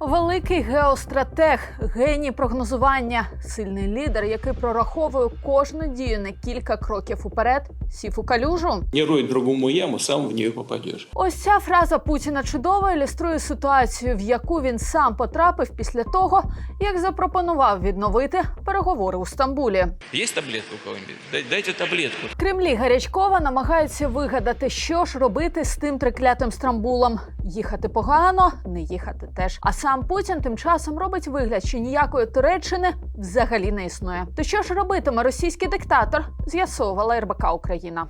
Великий геостратег, геній прогнозування, сильний лідер, який прораховує кожну дію на кілька кроків уперед, сів у калюжу. Не рой другому яму, сам в нее попадешь. Ось ця фраза Путіна чудово ілюструє ситуацію, в яку він сам потрапив після того, як запропонував відновити переговори у Стамбулі. Есть таблетка у кого-нибудь? Дайте таблетку. В Кремлі Гарячкова намагаються вигадати, що ж робити з тим триклятим Стамбулом. Їхати погано, не їхати теж. А сам Путін тим часом робить вигляд, що ніякої Туреччини взагалі не існує. То що ж робитиме російський диктатор? З'ясовувала РБК Україна.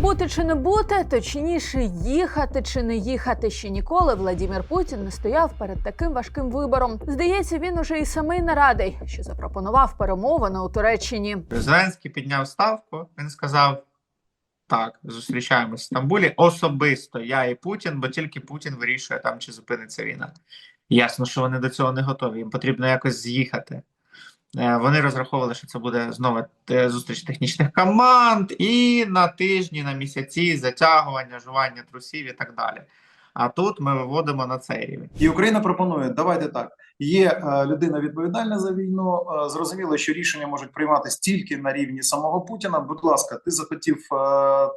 Бути чи не бути, точніше, їхати чи не їхати. Ще ніколи Владімір Путін не стояв перед таким важким вибором. Здається, він уже і самий не радий, що запропонував перемовини у Туреччині. Зеленський підняв ставку. Він сказав: так, зустрічаємось в Стамбулі. Особисто я і Путін, бо тільки Путін вирішує там, чи зупиниться війна. Ясно, що вони до цього не готові. Їм потрібно якось з'їхати. Е, Вони розраховували, що це буде знову е, зустріч технічних команд, і на тижні, на місяці затягування, жування трусів і так далі. А тут ми виводимо на цей рівень. І Україна пропонує давайте так. Є е, людина відповідальна за війну. Е, зрозуміло, що рішення можуть прийматися тільки на рівні самого Путіна. Будь ласка, ти захотів е,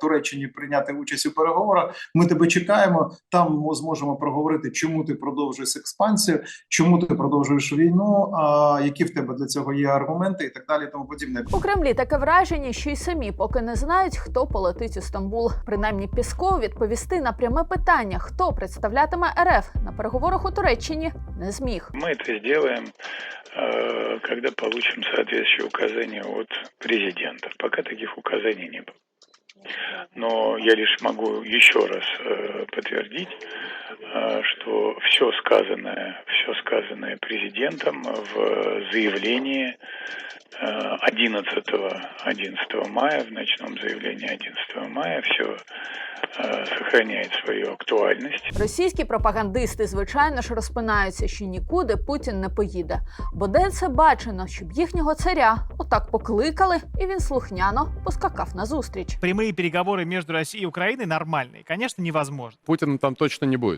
Туреччині прийняти участь у переговорах. Ми тебе чекаємо. Там ми зможемо проговорити, чому ти продовжуєш експансію, чому ти продовжуєш війну, які в тебе для цього є аргументи, і так далі. Тому подібне. У Кремлі таке враження, що й самі поки не знають, хто полетить у Стамбул. Принаймні Пісков відповісти на пряме питання, хто представлятиме РФ на переговорах у Туреччині, не зміг. Мы это сделаем, э, когда получим соответствующие указания от президента. Пока таких указаний не было. Но я лишь могу еще раз э, подтвердить, что все сказанное, все сказанное президентом в заявлении э, 11, 11 мая, в ночном заявлении 11 мая, все сохраняет свою актуальность. Російські пропагандисти, звичайно ж, розпинаються, що нікуди Путін не поїде. Бо де це бачено, щоб їхнього царя отак покликали, і він слухняно поскакав на зустріч. прямые переговоры между Россией и Украиной нормальные, конечно, невозможно. Путина там точно не будет.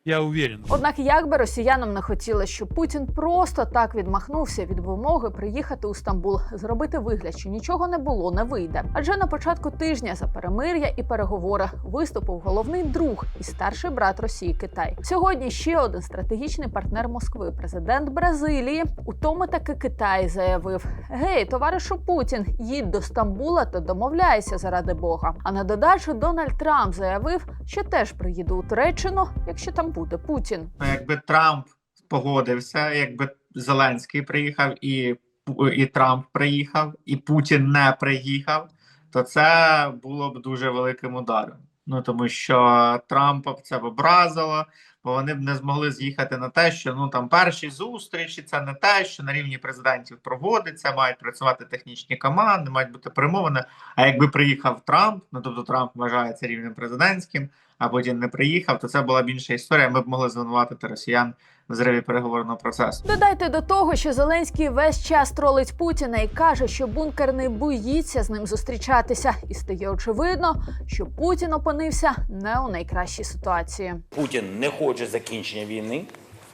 Я уверен. Однак, як би росіянам не хотілося, щоб Путін просто так відмахнувся від вимоги приїхати у Стамбул, зробити вигляд, що нічого не було, не вийде. Адже на початку тижня за перемир'я і переговори виступив головний друг і старший брат Росії Китай. Сьогодні ще один стратегічний партнер Москви, президент Бразилії. У тому таки Китай заявив: Гей, товаришу Путін, їдь до Стамбула та домовляйся заради Бога. А на додачу Дональд Трамп заявив, що теж приїде у Туреччину, якщо там буде Путін. Ну, якби Трамп погодився, якби Зеленський приїхав і, і Трамп приїхав, і Путін не приїхав, то це було б дуже великим ударом. Ну тому що Трампа б це б образило, бо вони б не змогли з'їхати на те, що ну там перші зустрічі, це не те, що на рівні президентів проводиться, мають працювати технічні команди, мають бути перемовини. А якби приїхав Трамп, ну тобто Трамп вважається рівнем президентським, а Путін не приїхав, то це була б інша історія. Ми б могли звинуватити росіян в зриві переговорного процесу. Додайте до того, що Зеленський весь час тролить Путіна і каже, що бункер не боїться з ним зустрічатися, і стає очевидно, що Путін опинився не у найкращій ситуації. Путін не хоче закінчення війни,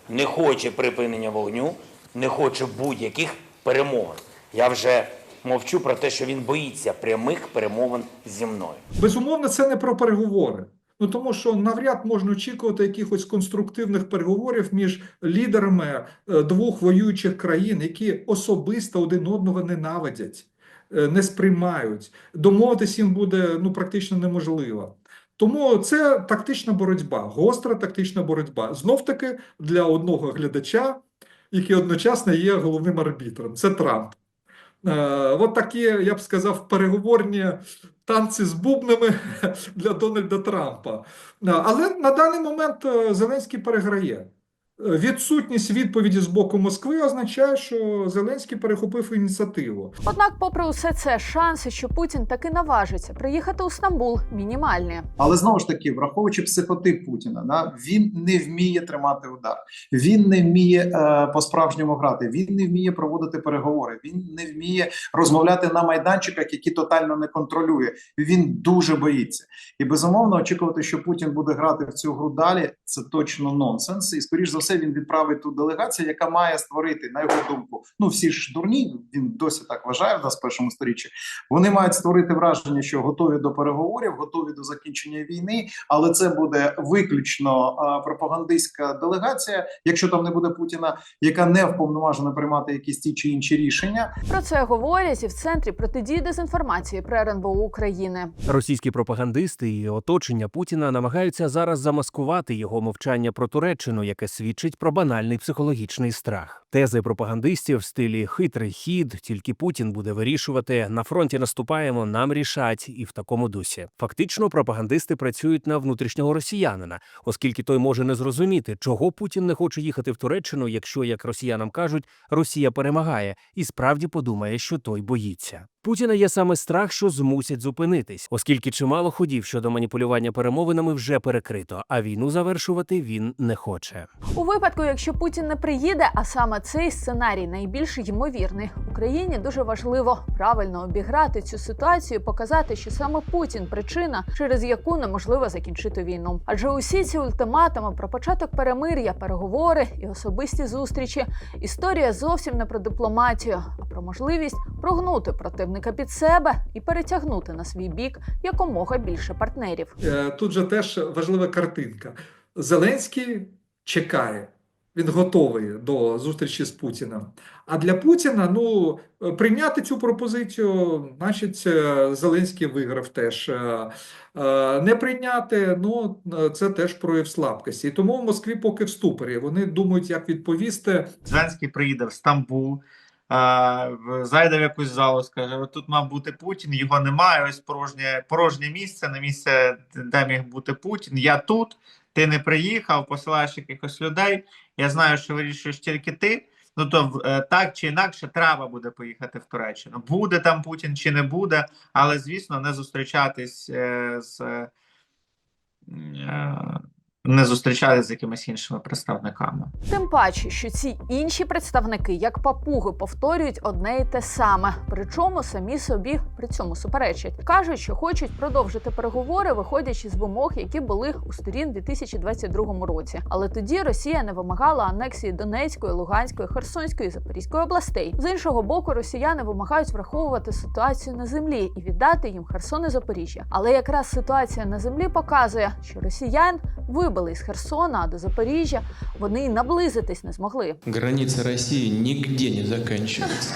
не хоче припинення вогню, не хоче будь-яких перемовин. Я вже мовчу про те, що він боїться прямих перемовин зі мною. Безумовно, це не про переговори. Ну тому що навряд можна очікувати якихось конструктивних переговорів між лідерами е, двох воюючих країн, які особисто один одного ненавидять, е, не сприймають. Домовитись їм буде ну практично неможливо. Тому це тактична боротьба, гостра тактична боротьба. Знов таки для одного глядача, який одночасно є головним арбітром. Це Трамп. Е, От такі, я б сказав, переговорні танці з бубнами для Дональда Трампа. Е, Але на даний момент е, Зеленський переграє. Відсутність відповіді з боку Москви означає, що Зеленський перехопив ініціативу. Однак, попри усе це, шанси, що Путін таки наважиться приїхати у Стамбул, мінімальні. Але знову ж таки, враховуючи психотип Путіна, да, він не вміє тримати удар, він не вміє е, по-справжньому грати, він не вміє проводити переговори, він не вміє розмовляти на майданчиках, які тотально не контролює. Він дуже боїться. І безумовно очікувати, що Путін буде грати в цю гру далі, це точно нонсенс. І скоріш за все він відправить ту делегацію, яка має створити, на його думку, ну всі ж дурні. Він досі так вважає в нас в першому сторіччі. Вони мають створити враження, що готові до переговорів, готові до закінчення війни, але це буде виключно а, пропагандистська делегація, якщо там не буде Путіна, яка не вповноважена приймати якісь ті чи інші рішення. Про це говорять і в центрі протидії дезінформації при РНБО України. Російські пропагандисти і оточення Путіна намагаються зараз замаскувати його мовчання про Туреччину, яке свідчить про банальний психологічний страх. Тези пропагандистів в стилі хитрий хід, тільки Путін буде вирішувати. На фронті наступаємо, нам рішать, і в такому дусі. Фактично, пропагандисти працюють на внутрішнього росіянина, оскільки той може не зрозуміти, чого Путін не хоче їхати в Туреччину, якщо, як росіянам кажуть, Росія перемагає, і справді подумає, що той боїться. Путіна є саме страх, що змусять зупинитись, оскільки чимало ходів щодо маніпулювання перемовинами вже перекрито, а війну завершувати він не хоче. У випадку, якщо Путін не приїде, а саме цей сценарій найбільш ймовірний, Україні дуже важливо правильно обіграти цю ситуацію, показати, що саме Путін причина, через яку неможливо закінчити війну. Адже усі ці ультиматуми про початок перемир'я, переговори і особисті зустрічі історія зовсім не про дипломатію, а про можливість прогнути противника під себе і перетягнути на свій бік якомога більше партнерів. Е, Тут же теж важлива картинка. Зеленський чекає, він готовий до зустрічі з Путіним. А для Путіна ну, прийняти цю пропозицію, значить, е, Зеленський виграв теж. Е, Не прийняти, ну, це теж прояв слабкості. І тому в Москві поки в ступорі. Вони думають, як відповісти. Зеленський приїде в Стамбул, зайде в якусь залу, скаже: «От тут мав бути Путін, його немає. Ось порожнє, порожнє місце, на місце, де міг бути Путін. Я тут, ти не приїхав, посилаєш якихось людей. Я знаю, що вирішуєш тільки ти. Ну то е, так чи інакше треба буде поїхати в Туреччину. Буде там Путін чи не буде, але звісно, не зустрічатись е, з е, не зустрічатись з якимись іншими представниками. Тим паче, що ці інші представники, як папуги, повторюють одне і те саме, причому самі собі при цьому суперечать. кажуть, що хочуть продовжити переговори, виходячи з вимог, які були у сторін у 2022 році. Але тоді Росія не вимагала анексії Донецької, Луганської, Херсонської, Запорізької областей. З іншого боку, росіяни вимагають враховувати ситуацію на землі і віддати їм Херсон і Запоріжжя. Але якраз ситуація на землі показує, що росіян вибили з Херсона до Запоріжжя. Вони й наблизитись не змогли. Граница России нигде не заканчивается.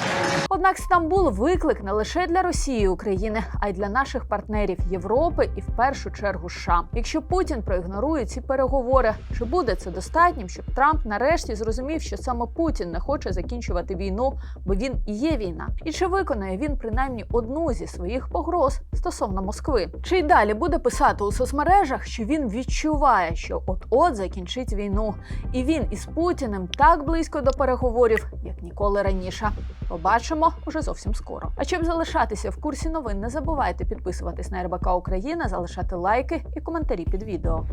Однак Стамбул виклик не лише для Росії і України, а й для наших партнерів Європи і в першу чергу США. Якщо Путін проігнорує ці переговори, чи буде це достатнім, щоб Трамп нарешті зрозумів, що саме Путін не хоче закінчувати війну, бо він і є війна, і чи виконає він принаймні одну зі своїх погроз стосовно Москви? Чи й далі буде писати у соцмережах, що він відчуває, що от-от закінчить війну, і він із Путіним так близько до переговорів, як ніколи раніше. Побачимо уже зовсім скоро. А щоб залишатися в курсі новин, не забувайте підписуватись на РБК Україна, залишати лайки і коментарі під відео.